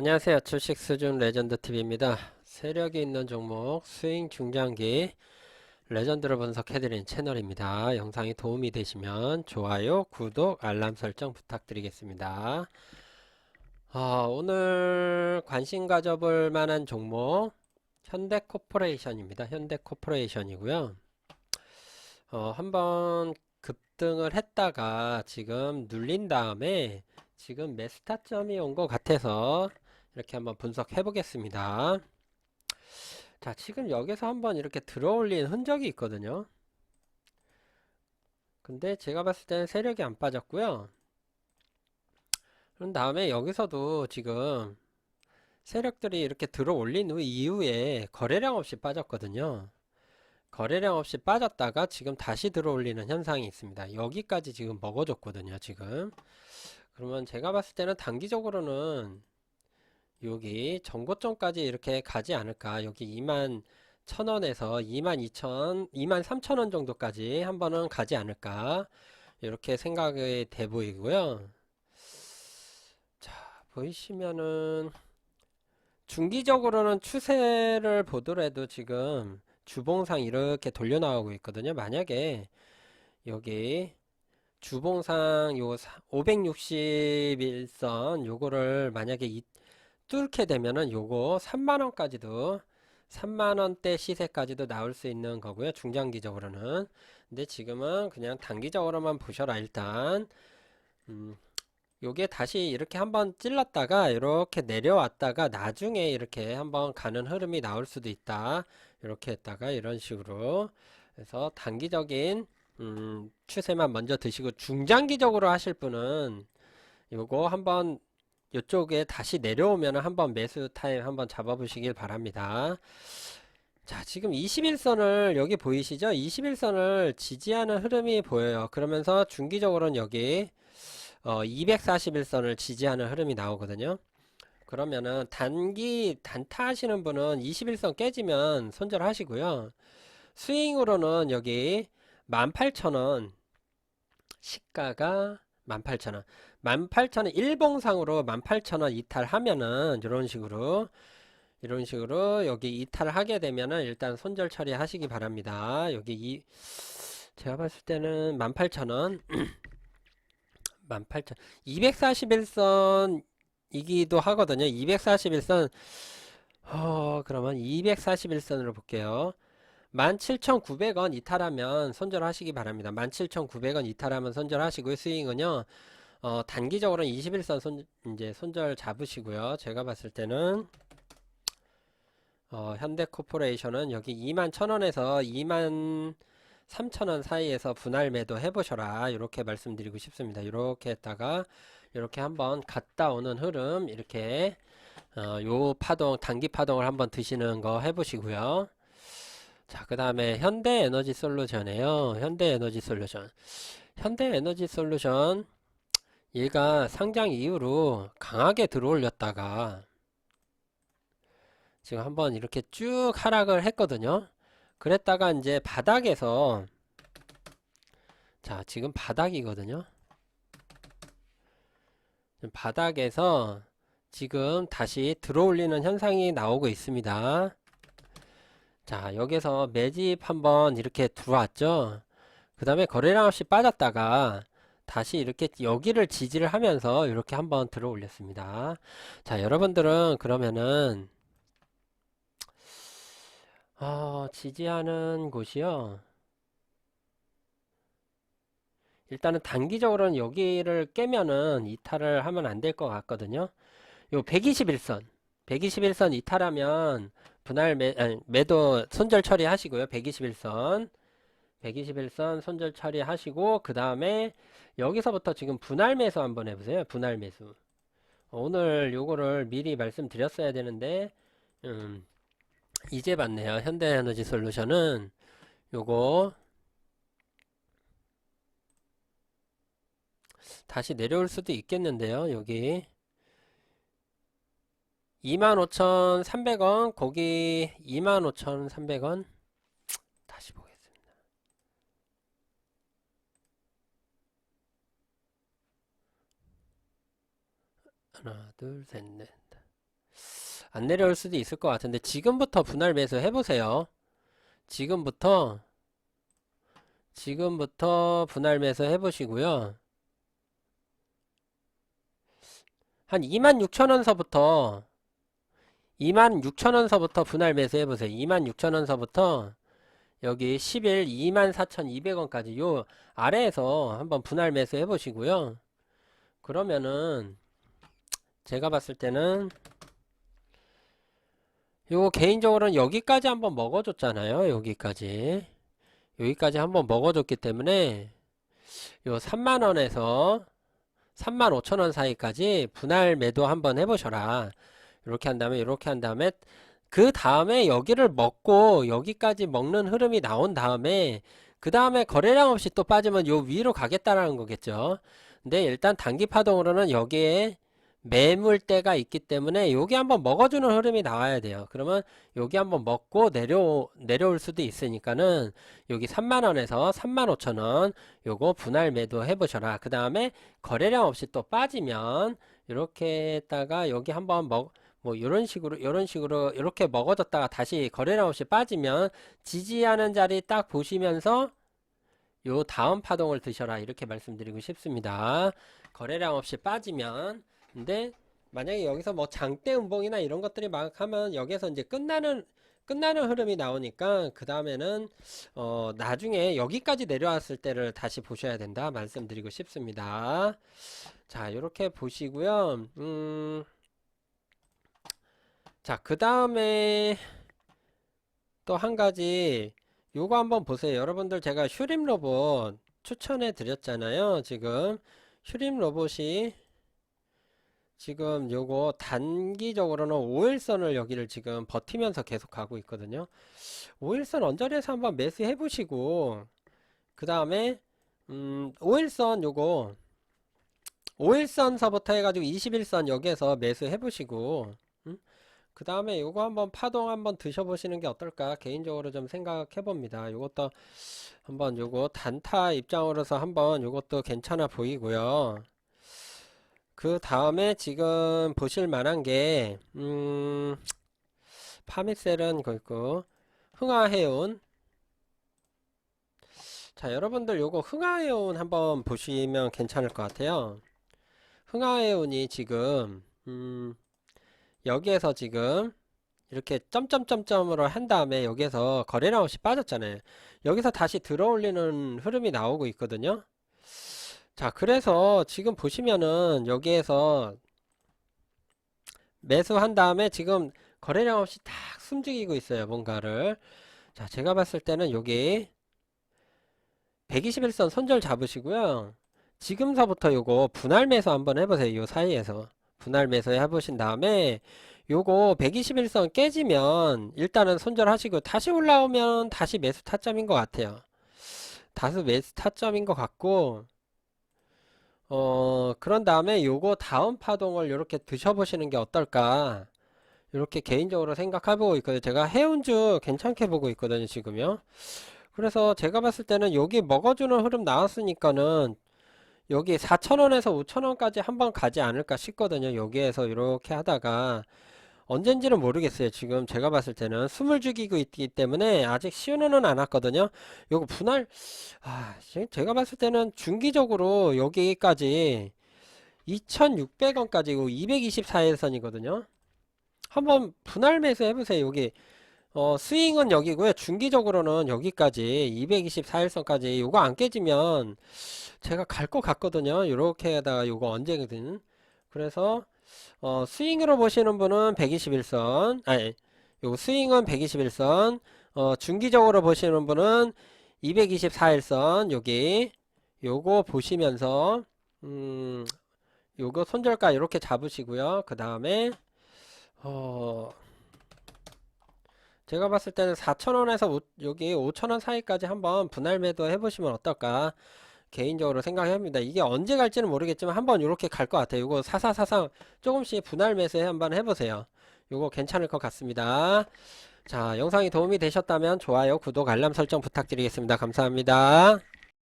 안녕하세요. 주식 수준 레전드 TV입니다. 세력이 있는 종목 스윙 중장기 레전드를 분석해드린 채널입니다. 영상이 도움이 되시면 좋아요, 구독, 알람 설정 부탁드리겠습니다. 어, 오늘 관심 가져볼 만한 종목 현대코퍼레이션입니다. 현대코퍼레이션이고요. 어, 한번 급등을 했다가 지금 눌린 다음에 지금 메스타점이 온 것 같아서 이렇게 한번 분석해 보겠습니다. 자, 지금 여기서 한번 이렇게 들어 올린 흔적이 있거든요. 근데 제가 봤을 때는 세력이 안 빠졌고요. 그런 다음에 여기서도 지금 세력들이 이렇게 들어 올린 후 이후에 거래량 없이 빠졌거든요. 거래량 없이 빠졌다가 지금 다시 들어올리는 현상이 있습니다. 여기까지 지금 먹어줬거든요, 지금. 그러면 제가 봤을 때는 단기적으로는 여기 정고점까지 이렇게 가지 않을까. 여기 2만 1000원에서 2만 2000, 2만 3000원 정도까지 한 번은 가지 않을까. 이렇게 생각이 돼 보이고요. 자, 보이시면은 중기적으로는 추세를 보더라도 지금 주봉상 이렇게 돌려 나오고 있거든요. 만약에 여기 주봉상 요 561선 요거를 만약에 이, 뚫게 되면은 요거 3만원까지도 3만원대 시세까지도 나올 수 있는 거고요. 중장기적으로는. 근데 지금은 그냥 단기적으로만 보셔라 일단. 음, 요게 다시 이렇게 한번 찔렀다가 이렇게 내려왔다가 나중에 이렇게 한번 가는 흐름이 나올 수도 있다. 이렇게 했다가 이런 식으로. 그래서 단기적인 음, 추세만 먼저 드시고 중장기적으로 하실 분은 요거 한번 이쪽에 다시 내려오면 한번 매수 타임 한번 잡아보시길 바랍니다. 자, 지금 21선을 여기 보이시죠? 21선을 지지하는 흐름이 보여요. 그러면서 중기적으로는 여기 어, 241선을 지지하는 흐름이 나오거든요. 그러면은 단기 단타 하시는 분은 21선 깨지면 손절하시고요. 스윙으로는 여기 18,000원 시가가 18,000원 18,000원 일봉상으로 18,000원 이탈하면은 이런 식으로 이런 식으로 여기 이탈을 하게 되면은 일단 손절 처리 하시기 바랍니다. 여기 이 제가 봤을 때는 18,000원 18,000 241선이기도 하거든요. 241선 어 그러면 241선으로 볼게요. 17,900원 이탈하면 손절하시기 바랍니다. 17,900원 이탈하면 손절하시고요. 스윙은요. 어, 단기적으로는 21선 손, 이제 손절 잡으시고요. 제가 봤을 때는 어, 현대코퍼레이션은 여기 2만 1,000원에서 2만 3,000원 사이에서 분할 매도 해보셔라. 이렇게 말씀드리고 싶습니다. 이렇게 했다가 이렇게 한번 갔다 오는 흐름 이렇게 어, 요 파동 단기 파동을 한번 드시는 거 해보시고요. 자, 그 다음에 현대 에너지 솔루션이에요. 현대 에너지 솔루션. 현대 에너지 솔루션 얘가 상장 이후로 강하게 들어올렸다가 지금 한번 이렇게 쭉 하락을 했거든요. 그랬다가 이제 바닥에서 자, 지금 바닥이거든요. 바닥에서 지금 다시 들어올리는 현상이 나오고 있습니다. 자, 여기서 매집 한번 이렇게 들어왔죠. 그 다음에 거래량 없이 빠졌다가 다시 이렇게 여기를 지지를 하면서 이렇게 한번 들어 올렸습니다. 자, 여러분들은 그러면은 어, 지지하는 곳이요. 일단은 단기적으로는 여기를 깨면은 이탈을 하면 안 될 것 같거든요. 요 121선. 121선 이탈하면 분할 매, 아니, 매도 손절 처리하시고요. 121선. 121선 손절 처리하시고 그 다음에 여기서부터 지금 분할 매수 한번 해보세요. 분할 매수. 오늘 요거를 미리 말씀드렸어야 되는데 음, 이제 봤네요. 현대에너지 솔루션은 요거 다시 내려올 수도 있겠는데요. 여기 25,300원 거기 25,300원 다시 보겠습니다. 하나 둘 셋 넷 안 내려올 수도 있을 것 같은데 지금부터 분할 매수 해보세요. 지금부터 지금부터 분할 매수 해보시고요. 한 26,000원서부터 26,000원서부터 분할 매수 해보세요. 26,000원서부터 여기 10일 24,200원까지 요 아래에서 한번 분할 매수 해보시고요. 그러면은 제가 봤을 때는 요거 개인적으로는 여기까지 한번 먹어줬잖아요. 여기까지. 여기까지 한번 먹어줬기 때문에 요 3만원에서 35,000원 사이까지 분할 매도 한번 해보셔라. 이렇게 한 다음에 이렇게 한 다음에 그 다음에 여기를 먹고 여기까지 먹는 흐름이 나온 다음에 그 다음에 거래량 없이 또 빠지면 요 위로 가겠다라는 거겠죠. 근데 일단 단기 파동으로는 여기에 매물대가 있기 때문에 여기 한번 먹어주는 흐름이 나와야 돼요. 그러면 여기 한번 먹고 내려 내려올 수도 있으니까는 여기 3만 원에서 35,000원 요거 분할 매도 해보셔라. 그 다음에 거래량 없이 또 빠지면 이렇게 했다가 여기 한번 먹 뭐 이런 식으로 이런 식으로 이렇게 먹어졌다가 다시 거래량 없이 빠지면 지지하는 자리 딱 보시면서 요 다음 파동을 드셔라 이렇게 말씀드리고 싶습니다. 거래량 없이 빠지면 근데 만약에 여기서 뭐 장대 음봉이나 이런 것들이 막 하면 여기서 이제 끝나는 끝나는 흐름이 나오니까 그 다음에는 어 나중에 여기까지 내려왔을 때를 다시 보셔야 된다 말씀드리고 싶습니다. 자 이렇게 보시고요. 음. 자, 그 다음에 또 한 가지 요거 한번 보세요. 여러분들 제가 슈림 로봇 추천해 드렸잖아요. 지금 슈림 로봇이 지금 요거 단기적으로는 5일선을 여기를 지금 버티면서 계속 가고 있거든요. 5일선 언저리에서 한번 매수해 보시고 그 다음에 음 5일선 요거 5일선서부터 해가지고 21선 여기에서 매수해 보시고 그 다음에 요거 한번 파동 한번 드셔보시는 게 어떨까 개인적으로 좀 생각해 봅니다. 요것도 한번 요거 단타 입장으로서 한번 요것도 괜찮아 보이고요. 그 다음에 지금 보실 만한 게, 음, 파미셀은 그 있고, 흥하해운. 자, 여러분들 요거 흥하해운 한번 보시면 괜찮을 것 같아요. 흥하해운이 지금, 음, 여기에서 지금 이렇게 점점점점으로 한 다음에 여기에서 거래량 없이 빠졌잖아요. 여기서 다시 들어올리는 흐름이 나오고 있거든요. 자, 그래서 지금 보시면은 여기에서 매수한 다음에 지금 거래량 없이 딱 숨죽이고 있어요. 뭔가를. 자, 제가 봤을 때는 여기 121선 손절 잡으시고요. 지금서부터 요거 분할 매수 한번 해보세요. 요 사이에서. 분할 매수 해보신 다음에 요거 121선 깨지면 일단은 손절하시고 다시 올라오면 다시 매수 타점인 것 같아요. 다시 매수 타점인 것 같고 어 그런 다음에 요거 다음 파동을 이렇게 드셔보시는 게 어떨까 이렇게 개인적으로 생각해보고 있거든요. 제가 해운주 괜찮게 보고 있거든요. 지금요. 그래서 제가 봤을 때는 여기 먹어주는 흐름 나왔으니까는 여기 4,000원에서 5,000원까지 한번 가지 않을까 싶거든요. 여기에서 이렇게 하다가 언젠지는 모르겠어요. 지금 제가 봤을 때는 숨을 죽이고 있기 때문에 아직 시운은 안 왔거든요. 요거 분할 아, 제가 봤을 때는 중기적으로 여기까지 2,600원까지 224일선이거든요. 한번 분할 매수 해보세요. 여기 어, 스윙은 여기고요. 중기적으로는 여기까지 224일선까지 요거 안 깨지면 제가 갈 것 같거든요. 이렇게 하다가 요거 언제거든. 그래서 어, 스윙으로 보시는 분은 121선, 아니, 요 스윙은 121선, 어, 중기적으로 보시는 분은 224일선, 여기, 요거 보시면서, 음, 요거 손절가 이렇게 잡으시고요. 그 다음에, 어, 제가 봤을 때는 4,000원에서 여기 5,000원 사이까지 한번 분할 매도 해보시면 어떨까 개인적으로 생각합니다. 이게 언제 갈지는 모르겠지만 한번 이렇게 갈 것 같아요. 이거 사사사상 조금씩 분할 매수 한번 해보세요. 이거 괜찮을 것 같습니다. 자, 영상이 도움이 되셨다면 좋아요, 구독, 알람 설정 부탁드리겠습니다. 감사합니다.